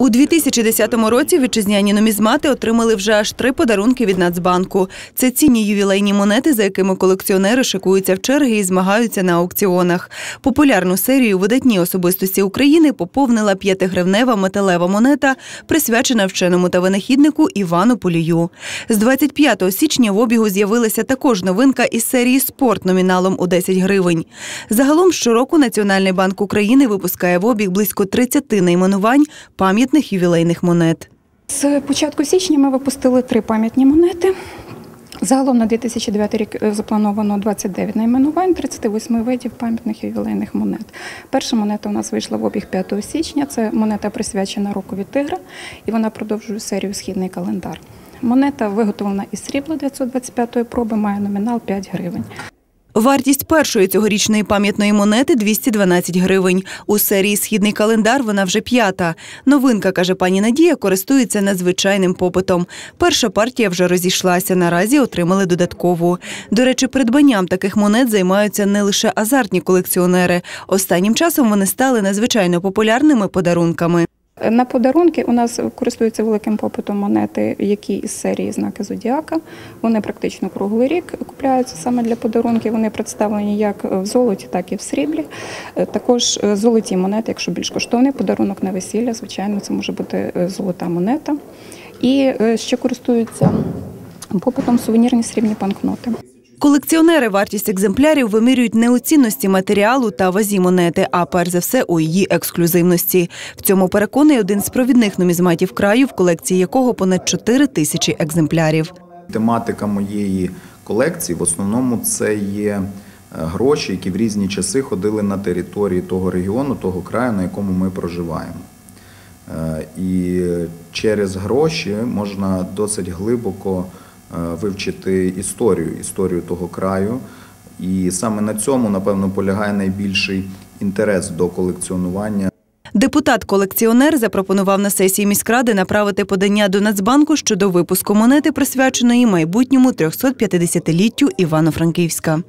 У 2010 році вітчизняні нумізмати отримали вже аж три подарунки від Нацбанку. Це цінні ювілейні монети, за якими колекціонери шикуються в черги і змагаються на аукціонах. Популярну серію видатні особистості України поповнила п'ятигривнева металева монета, присвячена вченому та винахіднику Івану Полію. З 25 січня в обігу з'явилася також новинка із серії спорт номіналом у 10 гривень. Загалом щороку Національний банк України випускає в обіг близько 30 найменувань пам'ятних ювілейних монет. З початку січня ми випустили три пам'ятні монети. Загалом на 2009 рік е, заплановано 29 найменувань, 38 видів пам'ятних ювілейних монет. Перша монета у нас вийшла в обіг 5 січня. Це монета присвячена рокові тигра, і вона продовжує серію Східний календар. Монета виготовлена із срібла 925 проби, має номінал 5 гривень. Вартість першої цьогорічної пам'ятної монети 212 гривень. У серії Східний календар вона вже п'ята. Новинка, каже пані Надія, користується надзвичайним попитом. Перша партія вже розійшлася. Наразі отримали додаткову. До речі, придбанням таких монет займаються не лише азартні колекціонери. Останнім часом вони стали надзвичайно популярними подарунками. На подарунки у нас користуються великим попитом монети, які із серії знаки Зодіака. Вони практично круглий рік купляються саме для подарунків. Вони представлені як в золоті, так і в сріблі. Е, Також е, золоті монети, якщо більш коштовний подарунок на весілля, звичайно, це може бути е, золота монета. І ще користуються попитом сувенірні срібні банкноти. Колекціонери вартість екземплярів вимірюють не у цінності матеріалу та вазі монети, а перш за все у її ексклюзивності. В цьому переконує один з провідних нумізматів краю, в колекції якого понад 4 тисячі екземплярів. Тематика моєї колекції в основному це є е, гроші, які в різні часи ходили на території того регіону, того краю, на якому ми проживаємо. Е, І через гроші можна досить глибоко е, вивчити історію, історію того краю. І саме на цьому, напевно, полягає найбільший інтерес до колекціонування Депутат-колекціонер запропонував на сесії міськради направити подання до Нацбанку щодо випуску монети, присвяченої майбутньому 350-літтю Івано-Франківська.